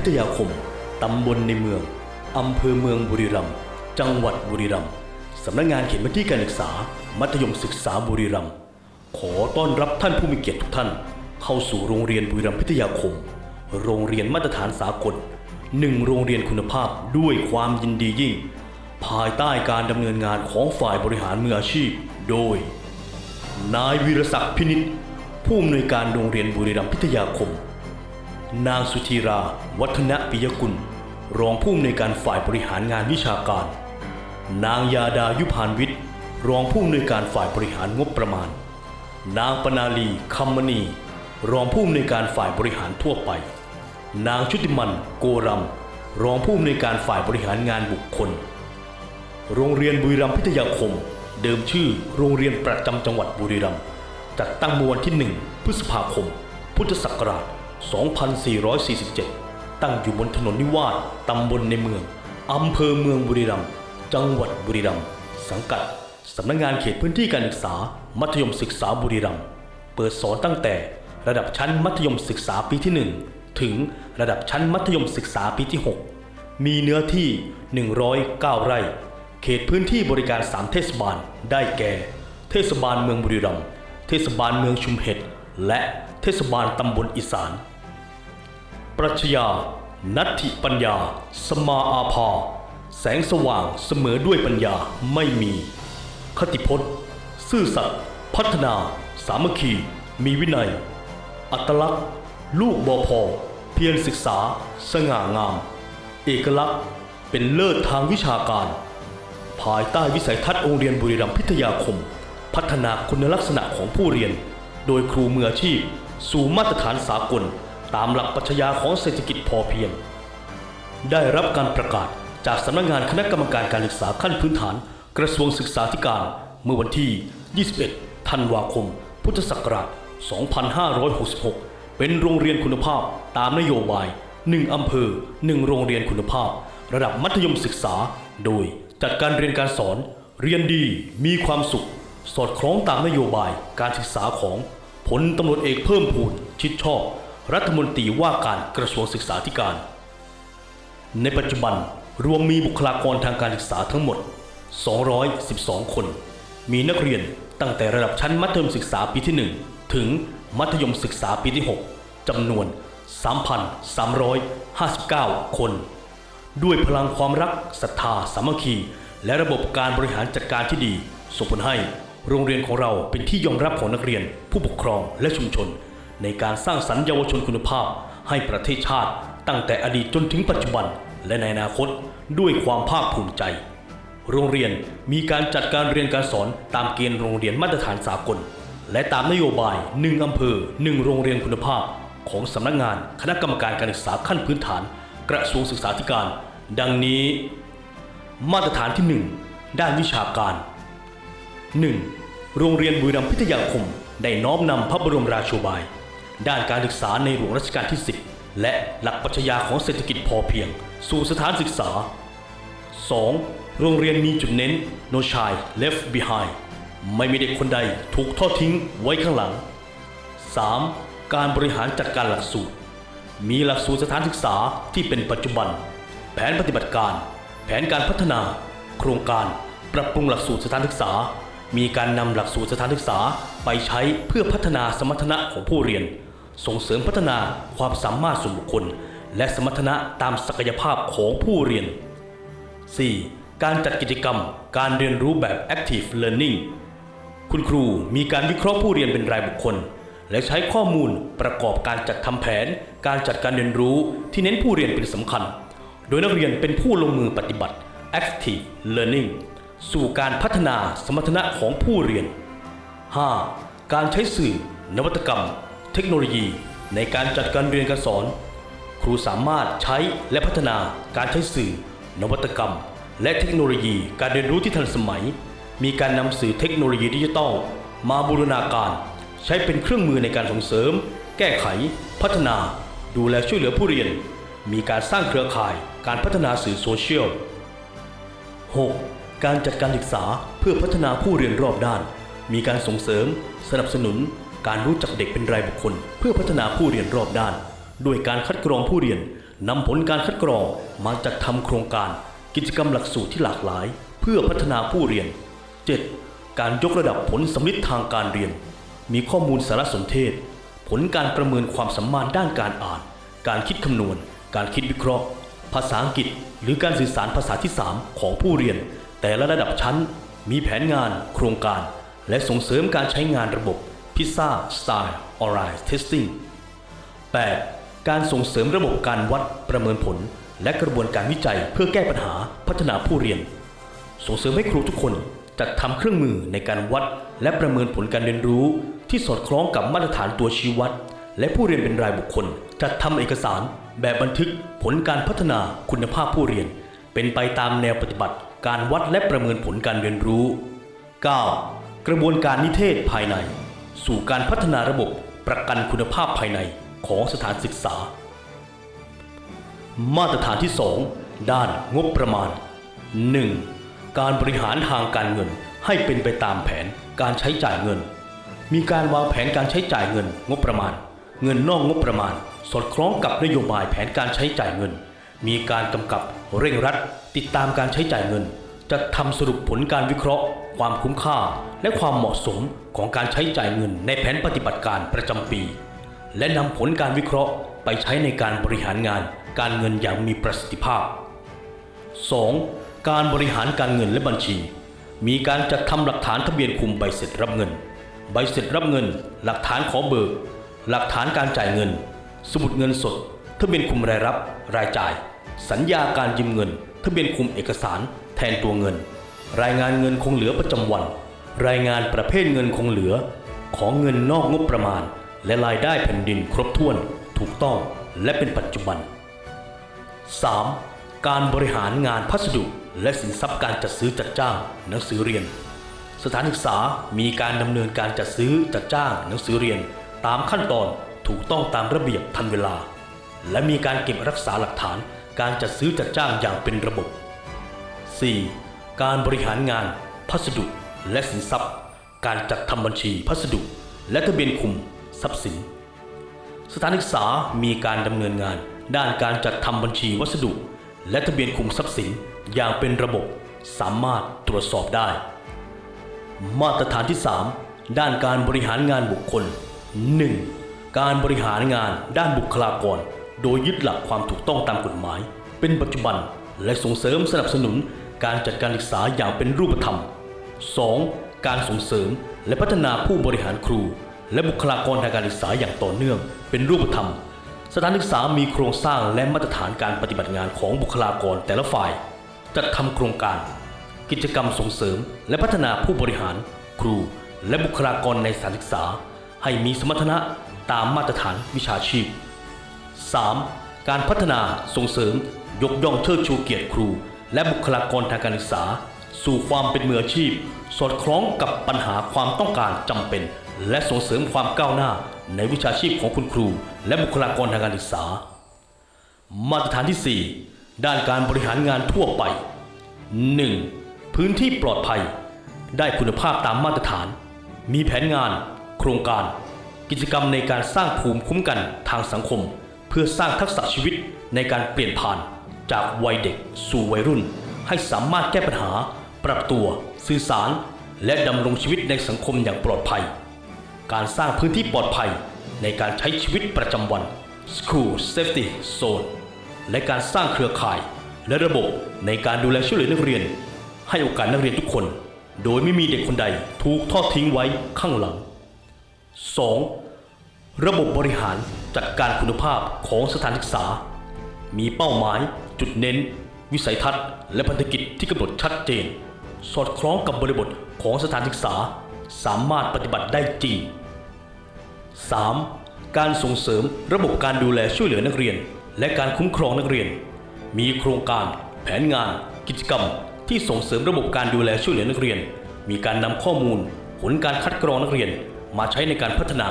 พิทยาคม ตำบลในเมือง อำเภอเมืองบุรีรัมย์ จังหวัดบุรีรัมย์ สำนักงานเขตพื้นที่การศึกษา มัธยมศึกษาบุรีรัมย์ ขอต้อนรับท่านผู้มีเกียรติทุกท่าน เข้าสู่โรงเรียนบุรีรัมย์พิทยาคม โรงเรียนมาตรฐานสากลหนึ่งโรงเรียนคุณภาพด้วยความยินดียิ่ง ภายใต้การดำเนินงานของฝ่ายบริหารมืออาชีพ โดย นายวีรศักดิ์พินิษผู้อำนวยการโรงเรียนบุรีรัมย์พิทยาคม นางสุธีรา วัฒนปิยกุล รองผู้อำนวยการฝ่ายบริหารงานวิชาการ นางยาดายุพานวิทย์ รองผู้อำนวยการฝ่ายบริหารงบประมาณ นางปนาลีคำมณี รองผู้อำนวยการฝ่ายบริหารทั่วไป นางชุติมันโกรำรองผู้อำนวยการฝ่ายบริหารงานบุคคล โรงเรียนบุรีรัมย์พิทยาคม เดิมชื่อโรงเรียนประจำจังหวัดบุรีรัมย์จัดตั้งเมื่อวันที่ 1 พฤษภาคม พุทธศักราช 2447 ตั้งอยู่บนถนนนิวาสตำบลในเมือง อำเภอเมืองบุรีรัมย์ จังหวัดบุรีรัมย์ สังกัด สำนักงานเขตพื้นที่การศึกษา มัธยมศึกษาบุรีรัมย์ เปิดสอนตั้งแต่ระดับชั้นมัธยมศึกษาปีที่ 1 ถึงระดับชั้นมัธยมศึกษาปีที่ 6 มีเนื้อที่ 109 ไร่ เขตพื้นที่บริการ 3 เทศบาล ได้แก่ เทศบาลเมืองบุรีรัมย์ เทศบาลเมืองชุมเห็ด และเทศบาลตำบลอีสาน ปรัชญา นัตถิปัญญา สมาอาภา แสงสว่างเสมอด้วยปัญญาไม่มี คติพจน์ ซื่อสัตย์พัฒนา สามัคคี มีวินัย อัตลักษณ์ ลูกบอพอเพียรศึกษา สง่างาม เอกลักษณ์เป็นเลิศทางวิชาการ ภายใต้วิสัยทัศน์โรงเรียนบุรีรัมย์พิทยาคม พัฒนาคุณลักษณะของผู้เรียน โดยครูมืออาชีพ สู่มาตรฐานสากล ตามหลักปรัชญาของเศรษฐกิจพอเพียง ได้รับการประกาศจากสำนักงานคณะกรรมการการศึกษาขั้นพื้นฐาน กระทรวงศึกษาธิการ เมื่อวันที่ 21 ธันวาคม พุทธศักราช 2566 เป็นโรงเรียนคุณภาพตามนโยบาย 1 อำเภอ 1 โรงเรียนคุณภาพ ระดับมัธยมศึกษา โดยจัดการเรียนการสอน เรียนดีมีความสุข สอดคล้องตามนโยบายการศึกษาของพลตำรวจเอกเพิ่มพูนชิดชอบ รัฐมนตรีว่าการกระทรวงศึกษาธิการ ในปัจจุบันรวมมีบุคลากรทางการศึกษาทั้งหมด 212 คน มีนักเรียนตั้งแต่ระดับชั้นมัธยมศึกษาปีที่ 1 ถึงมัธยมศึกษาปีที่ 6จำนวน 3,359 คน ด้วยพลังความรักศรัทธาสามัคคี และระบบการบริหารจัดการที่ดีส่งผลให้ โรงเรียนของเราเป็นที่ยอมรับของนักเรียน ผู้ปกครองและชุมชน ในการสร้างสรรค์เยาวชนคุณภาพ ให้ประเทศชาติตั้งแต่อดีตจนถึงปัจจุบัน และในอนาคตด้วยความภาคภูมิใจ โรงเรียนมีการจัดการเรียนการสอนตามเกณฑ์โรงเรียนมาตรฐานสากล และตามนโยบาย 1 อำเภอ 1 โรงเรียนคุณภาพ ของสำนักงานคณะกรรมการการศึกษาขั้นพื้นฐาน กระทรวงศึกษาธิการ ดังนี้ มาตรฐานที่ 1 ด้านวิชาการ 1. โรงเรียนบุรีรัมย์พิทยาคม ได้น้อมนำพระบรมราโชบาย ด้านการศึกษาในหลวงรัชกาลที่ 10 และหลักปรัชญาของเศรษฐกิจพอเพียง สู่สถานศึกษา 2. โรงเรียนมีจุดเน้น no child left behind ไม่มีเด็กคนใดถูกทอดทิ้งไว้ข้างหลัง 3. การบริหารจัดการหลักสูตร มีหลักสูตรสถานศึกษาที่เป็นปัจจุบัน แผนปฏิบัติการ แผนการพัฒนา โครงการ ปรับปรุงหลักสูตรสถานศึกษา มีการนำหลักสูตรสถานศึกษาไปใช้เพื่อพัฒนาสมรรถนะของผู้เรียน ส่งเสริมพัฒนาความสามารถส่วนบุคคล และสมรรถนะตามศักยภาพของผู้เรียน 4. การจัดกิจกรรมการเรียนรู้แบบ active learning คุณครูมีการวิเคราะห์ผู้เรียนเป็นรายบุคคล และใช้ข้อมูลประกอบการจัดทำแผน การจัดการเรียนรู้ที่เน้นผู้เรียนเป็นสำคัญ โดยนักเรียนเป็นผู้ลงมือปฏิบัติ active learning สู่การพัฒนาสมรรถนะของผู้เรียน 5. การใช้สื่อนวัตกรรม เทคโนโลยีในการจัดการเรียนการสอน ครูสามารถใช้และพัฒนาการใช้สื่อ นวัตกรรม และเทคโนโลยีการเรียนรู้ที่ทันสมัย มีการนำสื่อเทคโนโลยีดิจิทัลมาบูรณาการ ใช้เป็นเครื่องมือในการส่งเสริม แก้ไข พัฒนา ดูแลช่วยเหลือผู้เรียน มีการสร้างเครือข่ายการพัฒนาสื่อโซเชียล 6. การจัดการศึกษาเพื่อพัฒนาผู้เรียนรอบด้าน มีการส่งเสริม สนับสนุน การรู้จักเด็กเป็นรายบุคคล เพื่อพัฒนาผู้เรียนรอบด้าน ด้วยการคัดกรองผู้เรียนนำผลการคัดกรองมาจัดทำโครงการ กิจกรรมหลักสูตรที่หลากหลาย เพื่อพัฒนาผู้เรียน 7. การยกระดับผลสำลิดทางการเรียน มีข้อมูลสารสนเทศ ผลการประเมินความสามารถด้านการอ่าน การคิดคำนวณ การคิดวิเคราะห์ ภาษาอังกฤษ หรือการสื่อสารภาษาที่ 3 ของผู้เรียน แต่ละระดับชั้น มีแผนงาน โครงการ และส่งเสริมการใช้งานระบบ PISA Style Online Testing 8. การส่งเสริมระบบการวัดประเมินผล และกระบวนการวิจัยเพื่อแก้ปัญหาพัฒนาผู้เรียน ส่งเสริมให้ครูทุกคนจัดทำเครื่องมือในการวัดและประเมินผลการเรียนรู้ ที่สอดคล้องกับมาตรฐานตัวชี้วัด และผู้เรียนเป็นรายบุคคล จัดทำเอกสาร แบบบันทึกผลการพัฒนาคุณภาพผู้เรียน เป็นไปตามแนวปฏิบัติ การวัดและประเมินผลการเรียนรู้ 9. กระบวนการนิเทศภายใน สู่การพัฒนาระบบประกันคุณภาพภายในของสถานศึกษา มาตรฐานที่ 2 ด้านงบประมาณ 1. การบริหารทางการเงินให้เป็นไปตามแผนการใช้จ่ายเงิน มีการวางแผนการใช้จ่ายเงินงบประมาณ เงินนอกงบประมาณ สอดคล้องกับนโยบายแผนการใช้จ่ายเงิน มีการกำกับเร่งรัดติดตามการใช้จ่ายเงิน จะทำสรุปผลการวิเคราะห์ ความคุ้มค่า และความเหมาะสมของการใช้จ่ายเงินในแผนปฏิบัติการประจำปี และนำผลการวิเคราะห์ไปใช้ในการบริหารงานการเงินอย่างมีประสิทธิภาพ 2. การบริหารการเงินและบัญชี มีการจัดทำหลักฐานทะเบียนคุมใบเสร็จรับเงิน ใบเสร็จรับเงิน หลักฐานขอเบิก หลักฐานการจ่ายเงิน สมุดเงินสดทะเบียนคุมรายรับ รายจ่าย สัญญาการยืมเงิน ทะเบียนคุมเอกสารแทนตัวเงิน รายงานเงินคงเหลือประจำวัน รายงานประเภทเงินคงเหลือ ของเงินนอกงบประมาณ และรายได้แผ่นดินครบถ้วน ถูกต้องและเป็นปัจจุบัน 3. การบริหารงานพัสดุ และสินทรัพย์การจัดซื้อจัดจ้าง หนังสือเรียน สถานศึกษามีการดำเนินการจัดซื้อจัดจ้างหนังสือเรียน ตามขั้นตอนถูกต้องตามระเบียบทันเวลา และมีการเก็บรักษาหลักฐาน การจัดซื้อจัดจ้างอย่างเป็นระบบ 4. การบริหารงาน พัสดุและสินทรัพย์ การจัดทำบัญชีพัสดุ และทะเบียนคุม ทรัพย์สิน สถานศึกษามีการดำเนินงาน ด้านการจัดทำบัญชีวัสดุ และทะเบียนคุมทรัพย์สินอย่างเป็นระบบ สามารถตรวจสอบได้ มาตรฐานที่ 3 ด้านการบริหารงานบุคคล 1. การบริหารงานด้านบุคลากร โดยยึดหลักความถูกต้องตามกฎหมาย เป็นปัจจุบันและส่งเสริมสนับสนุนการจัดการศึกษาอย่างเป็นรูปธรรม 2. การส่งเสริมและพัฒนาผู้บริหารครู และบุคลากรทางการศึกษาอย่างต่อเนื่อง เป็นรูปธรรม สถานศึกษามีโครงสร้างและมาตรฐานการปฏิบัติงานของบุคลากรแต่ละฝ่าย จัดทำโครงการ กิจกรรมส่งเสริม และพัฒนาผู้บริหาร ครู และบุคลากรในสถานศึกษา ให้มีสมรรถนะตามมาตรฐานวิชาชีพ 3. การพัฒนาส่งเสริม ยกย่องเชิดชูเกียรติครู และบุคลากรทางการศึกษา สู่ความเป็นมืออาชีพ สอดคล้องกับปัญหาความต้องการจำเป็น และส่งเสริมความก้าวหน้า ในวิชาชีพของคุณครู และบุคลากรทางการศึกษา มาตรฐานที่ 4 ด้านการบริหารงานทั่วไป 1. พื้นที่ปลอดภัย ได้คุณภาพตามมาตรฐาน มีแผนงาน โครงการ กิจกรรมในการสร้างภูมิคุ้มกันทางสังคม เพื่อสร้างทักษะชีวิตในการเปลี่ยนผ่านจากวัยเด็กสู่วัยรุ่น ให้สามารถแก้ปัญหา ปรับตัว สื่อสาร และดำรงชีวิตในสังคมอย่างปลอดภัย การสร้างพื้นที่ปลอดภัยในการใช้ชีวิตประจำวัน School Safety Zone และการสร้างเครือข่าย และระบบในการดูแลช่วยเหลือนักเรียน ให้โอกาสนักเรียนทุกคน โดยไม่มีเด็กคนใดถูกทอดทิ้งไว้ข้างหลัง 2. ระบบบริหารจัดการคุณภาพของสถานศึกษา มีเป้าหมาย จุดเน้น วิสัยทัศน์ และพันธกิจที่กำหนดชัดเจน สอดคล้องกับบริบทของสถานศึกษา สามารถปฏิบัติได้จริง 3. การส่งเสริมระบบการดูแลช่วยเหลือนักเรียน และการคุ้มครองนักเรียน มีโครงการ แผนงาน กิจกรรม ที่ส่งเสริมระบบการดูแลช่วยเหลือนักเรียน มีการนำข้อมูล ผลการคัดกรองนักเรียนมาใช้ในการพัฒนา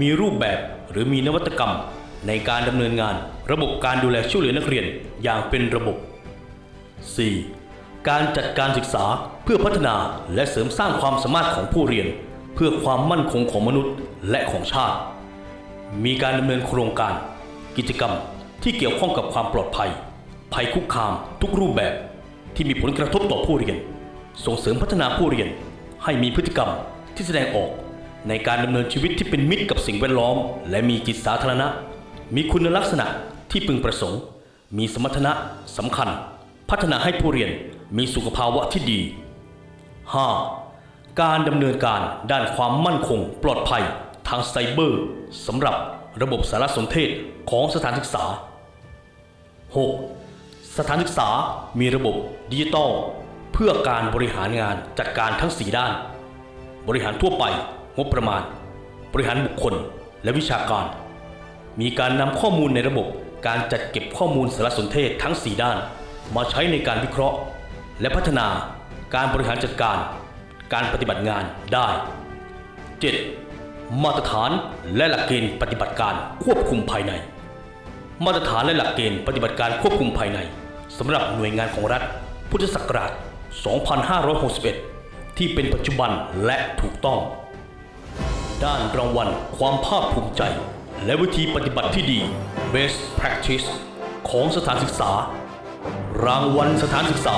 มีรูปแบบหรือมีนวัตกรรม ในการดำเนินงาน ระบบการดูแลช่วยเหลือนักเรียนอย่างเป็นระบบ 4. การจัดการศึกษาเพื่อพัฒนาและเสริมสร้างความสามารถของผู้เรียน เพื่อความมั่นคงของมนุษย์และของชาติ มีการดำเนินโครงการ กิจกรรมที่เกี่ยวข้องกับความปลอดภัย ภัยคุกคามทุกรูปแบบที่มีผลกระทบต่อผู้เรียน ส่งเสริมพัฒนาผู้เรียน ให้มีพฤติกรรมที่แสดงออก ในการดำเนินชีวิตที่เป็นมิตรกับสิ่งแวดล้อม และมีจิตสาธารณะ มีคุณลักษณะที่พึงประสงค์ มีสมรรถนะสำคัญ พัฒนาให้ผู้เรียนมีสุขภาวะที่ดี 5. การดำเนินการด้านความมั่นคง ปลอดภัย ทางไซเบอร์สำหรับระบบสารสนเทศของสถานศึกษา 6. สถานศึกษามีระบบดิจิทัลเพื่อการบริหารงานจัดการทั้ง 4 ด้าน บริหารทั่วไป งบประมาณ บริหารบุคคล และวิชาการ มีการนำข้อมูลในระบบการจัดเก็บข้อมูลสารสนเทศทั้ง 4 ด้าน มาใช้ในการวิเคราะห์ และพัฒนาการบริหารจัดการ การปฏิบัติงานได้ 7. มาตรฐานและหลักเกณฑ์ปฏิบัติการควบคุมภายใน มาตรฐานและหลักเกณฑ์ปฏิบัติการควบคุมภายในสำหรับหน่วยงานของรัฐ พุทธศักราช 2561 ที่เป็นปัจจุบันและถูกต้อง ด้านรางวัลความภาคภูมิใจ และวิธีปฏิบัติที่ดี Best Practice ของสถานศึกษา รางวัลสถานศึกษา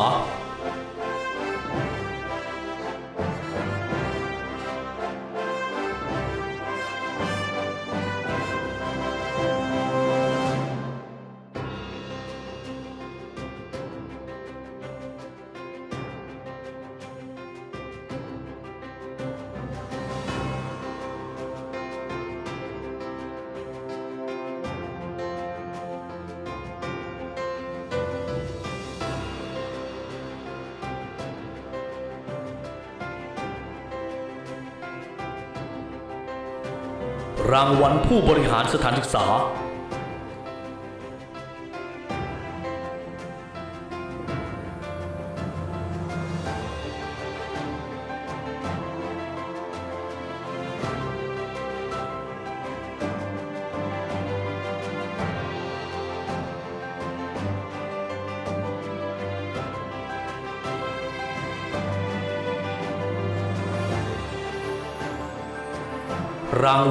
รางวัลผู้บริหารสถานศึกษา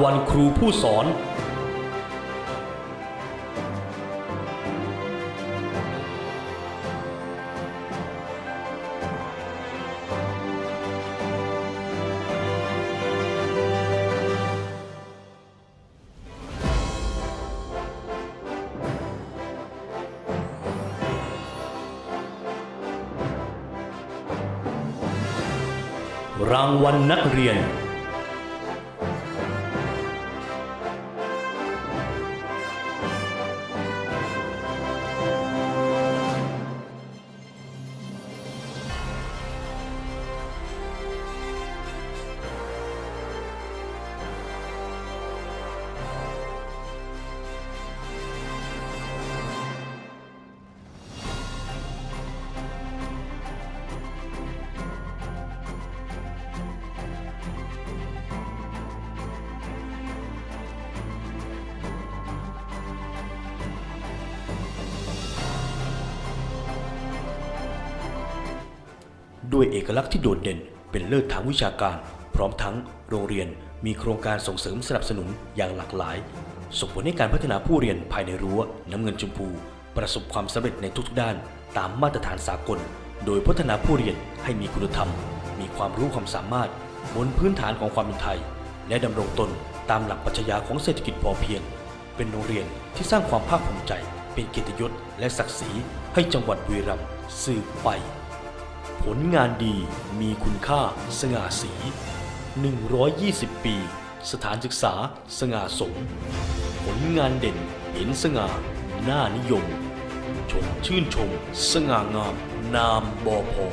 วัลครูผู้สอน รางวัลนักเรียน ด้วยเอกลักษณ์ที่โดดเด่น เป็นเลิศทางวิชาการ พร้อมทั้งโรงเรียนมีโครงการส่งเสริมสนับสนุนอย่างหลากหลาย ส่งผลให้การพัฒนาผู้เรียนภายในรั้วน้ำเงินชมพู ประสบความสำเร็จในทุกๆด้านตามมาตรฐานสากล โดยพัฒนาผู้เรียนให้มีคุณธรรม มีความรู้ความสามารถบนพื้นฐานของความเป็นไทย และดำรงตนตามหลักปรัชญาของเศรษฐกิจพอเพียง เป็นโรงเรียนที่สร้างความภาคภูมิใจ เป็นเกียรติยศและศักดิ์ศรีให้จังหวัดบุรีรัมย์สืบไป ผลงานดีมีคุณค่า สง่าสี 120 ปี สถานศึกษา สง่าสม ผลงานเด่นเห็นสง่าหน้านิยม ชมชื่นชม สง่างาม นามบอพอ